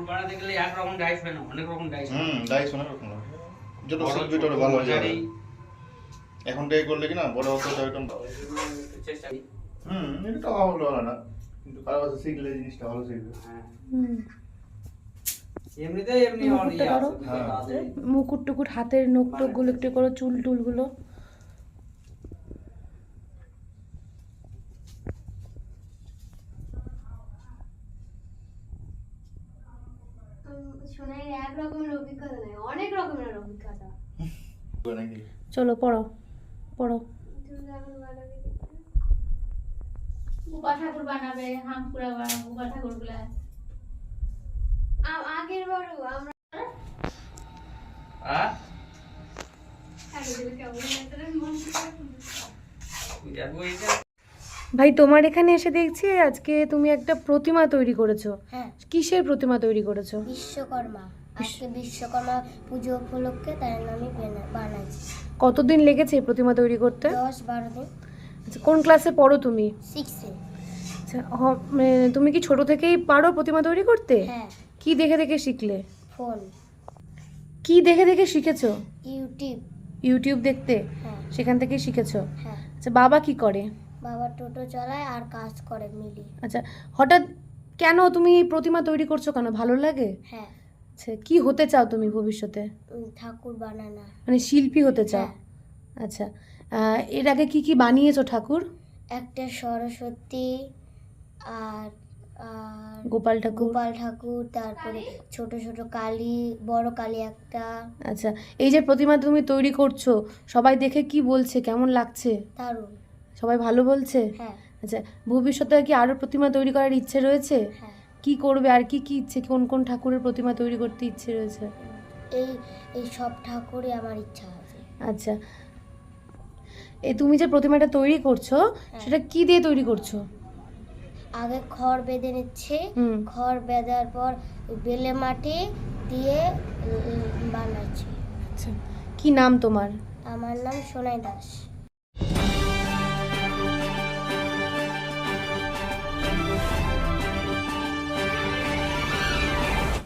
ঠাকুর বানাতে গেলে এক রকম ডাইস অনেক রকম ডাইস হুম ডাইস অনেক রকম যত শিখবি তত ভালো হয়ে যাবে। এখন থেকে করলে কি না বড় হতে একদম চেষ্টা হুম এটা তো হলো না। কিন্তু কারও কাছে শিখলে জিনিসটা ভালো শিখবে। হ্যাঁ। হুম এমনি ইয়ে। হ্যাঁ। মুকুট টুকুট হাতের নখ টকগুলো একটু করো চুল টুলগুলো সোনাই এক রকমের অভিজ্ঞতা নয় অনেক রকমের অভিজ্ঞতা। চলো পড়ো পড়ো। ঠাকুর বানাবে হামপুরা বানাবো ঠাকুরগুলা আগের বারও আমরা কেমন ভাই তোমার এখানে এসে দেখছি আজকে তুমি একটা প্রতিমা তৈরি করেছ। হ্যাঁ। কিসের প্রতিমা তৈরি করেছ? বিশ্বকর্মা। আজকে বিশ্বকর্মা পুজো উপলক্ষে তাই আমি বানাইছি। কতদিন লেগেছে এই প্রতিমা তৈরি করতে? দশ বারো দিন। আচ্ছা কোন ক্লাসে পড়ো তুমি? সিক্সে আচ্ছা হ- মানে তুমি কি ছোট থেকেই পারো প্রতিমা তৈরি করতে? হ্যাঁ। কি দেখে দেখে শিখলে? ফোন। কি দেখে দেখে শিখেছো? ইউটিউব। ইউটিউব দেখতে? হ্যাঁ। সেখান থেকেই শিখেছো? হ্যাঁ। আচ্ছা বাবা কি করে? বাবা টোটো চালায় আর কাজ করে মিলি আচ্ছা হঠাৎ কেন তুমি এই প্রতিমা তৈরি করছ কেন? ভালো লাগে? হ্যাঁ। আচ্ছা কি হতে চাও তুমি ভবিষ্যতে? ঠাকুর বানানা মানে শিল্পী হতে চাও? হ্যাঁ। আচ্ছা এর আগে কি কি বানিয়েছো ঠাকুর? একটা সরস্বতী আর আর গোপাল ঠাকুর। গোপাল ঠাকুর তারপরে ছোট ছোট কালী বড় কালী একটা। আচ্ছা এই যে প্রতিমা তুমি তৈরি করছ সবাই দেখে কি বলছে? কেমন লাগছে? দারুণ। সবাই ভালো বলছে? হ্যাঁ। আচ্ছা ভবিষ্যতে কি আরও প্রতিমা তৈরি করার ইচ্ছে রয়েছে? হ্যাঁ। কি করবে আর কি কি ইচ্ছে কোন কোন ঠাকুরের প্রতিমা তৈরি করতে ইচ্ছে রয়েছে? এই এই সব ঠাকুরই আমার ইচ্ছা আছে। আচ্ছা। এই তুমি যে প্রতিমাটা তৈরি করছ সেটা কি দিয়ে তৈরি করছ? আগে খড় বেঁধে নিচ্ছে। খড় বেঁধার পর বেলে মাটি দিয়ে বানাচ্ছে। আচ্ছা। কি নাম তোমার? আমার নাম সোনাই দাস।